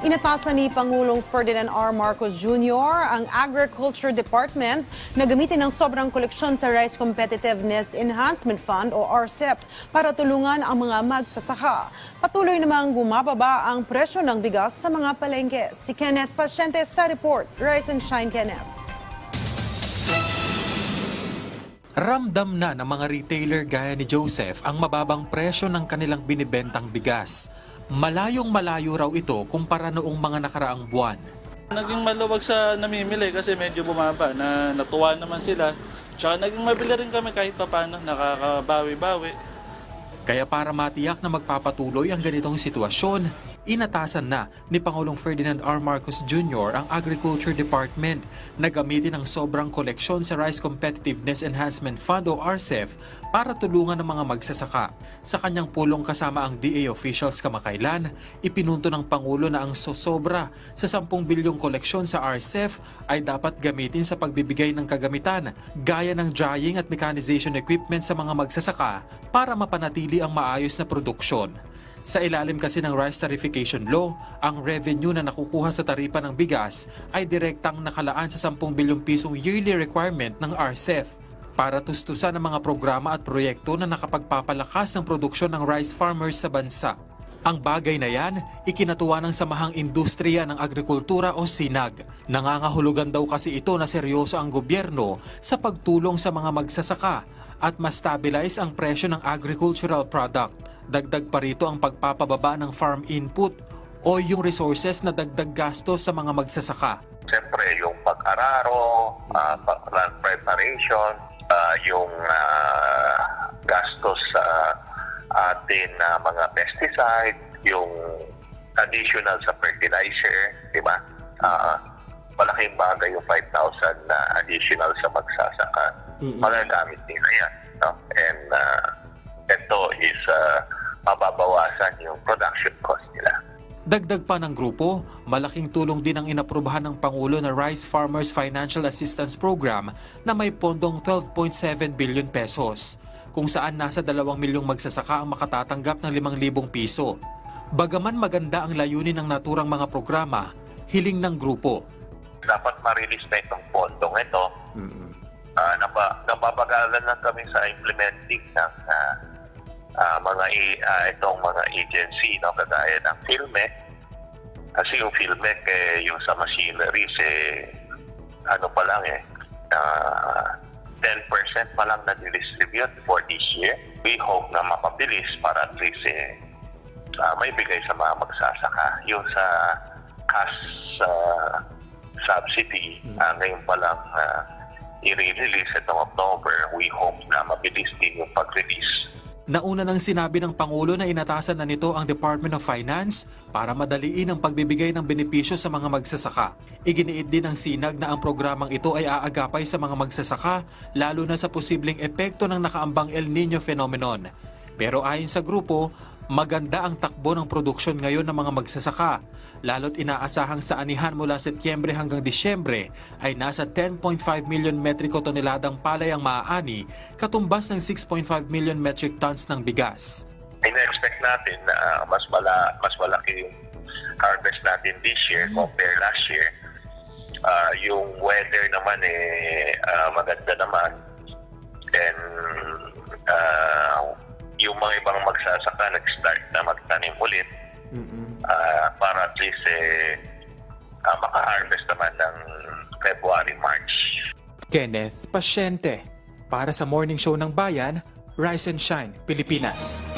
Inatasan ni Pangulong Ferdinand R. Marcos Jr. ang Agriculture Department na gamitin ang sobrang koleksyon sa Rice Competitiveness Enhancement Fund o RCEP para tulungan ang mga magsasaka. Patuloy namang bumababa ang presyo ng bigas sa mga palengke. Si Kenneth Pasyente sa report. Rise and shine, Kenneth. Ramdam na ng mga retailer gaya ni Joseph ang mababang presyo ng kanilang binibentang bigas. Malayong malayo raw ito kumpara noong mga nakaraang buwan. Naging maluwag sa namimili kasi medyo bumaba na natuwa naman sila. Tsaka naging mabili rin kami kahit pa paano, nakakabawi-bawi. Kaya para matiyak na magpapatuloy ang ganitong sitwasyon, inatasan na ni Pangulong Ferdinand R. Marcos Jr. ang Agriculture Department na gamitin ang sobrang koleksyon sa Rice Competitiveness Enhancement Fund o RCEF para tulungan ng mga magsasaka. Sa kanyang pulong kasama ang DA officials kamakailan, ipinunto ng Pangulo na ang sosobra sa 10 bilyong koleksyon sa RCEF ay dapat gamitin sa pagbibigay ng kagamitan gaya ng drying at mechanization equipment sa mga magsasaka para mapanatili ang maayos na produksyon. Sa ilalim kasi ng Rice Tarification Law, ang revenue na nakukuha sa taripa ng bigas ay direktang nakalaan sa 10 bilyong pisong yearly requirement ng RCEF para tustusan ang mga programa at proyekto na nakapagpapalakas ng produksyon ng rice farmers sa bansa. Ang bagay na yan, ikinatuwa ng Samahang Industriya ng Agrikultura o SINAG. Nangangahulugan daw kasi ito na seryoso ang gobyerno sa pagtulong sa mga magsasaka at ma-stabilize ang presyo ng agricultural product. Dagdag pa rito ang pagpapababa ng farm input o yung resources na dagdag gastos sa mga magsasaka. Siyempre, yung pag-araro, uh, land preparation, ah, yung ah, gastos sa atin na mga pesticide, yung additional sa fertilizer, di ba? Ah, malaking bagay yung 5,000 na additional sa magsasaka. Magagamit nila yan. No? And uh, ito is uh, mababawasan yung production cost nila. Dagdag pa ng grupo, malaking tulong din ang inaprubahan ng Pangulo na Rice Farmers Financial Assistance Program na may pondong 12.7 billion pesos, kung saan nasa 2 milyong magsasaka ang makatatanggap ng 5,000 piso. Bagaman maganda ang layunin ng naturang mga programa, hiling ng grupo. Dapat ma-release na itong pondong ito. Ah, napa, napapagalan lang kami sa implementing ng ah, ah, mga i- ah, itong mga agency no kagaya ng PhilMec kasi yung PhilMec eh, yung sa machineries eh ano pa lang eh ah, 10% pa lang na distribute for this year. We hope na mapabilis para at least eh, ah, may bigay sa mga magsasaka. Yung sa cash ah, subsidy, ah, ngayon pa lang ah, i-release itong October. We hope na mabilis din yung pag-release. Nauna nang sinabi ng Pangulo na inatasan na nito ang Department of Finance para madaliin ang pagbibigay ng benepisyo sa mga magsasaka. Iginiit din ng sinag na ang programang ito ay aagapay sa mga magsasaka lalo na sa posibleng epekto ng nakaambang El Nino phenomenon. Pero ayon sa grupo, maganda ang takbo ng produksyon ngayon ng mga magsasaka, lalo't inaasahang sa anihan mula Setyembre hanggang Disyembre ay nasa 10.5 million metriko toneladang palay ang maaani, katumbas ng 6.5 million metric tons ng bigas. Ina-expect natin na ah, mas, mala, mas malaki yung harvest natin this year compare last year. Ah, yung weather naman eh ah, maganda naman. Then ah, yung mga ibang magsasaka nag-start na magtanim ulit ah, para at least eh, ah, maka-harvest naman ng February, March. Kenneth Pasyente, para sa Morning Show ng Bayan, Rise and Shine, Pilipinas.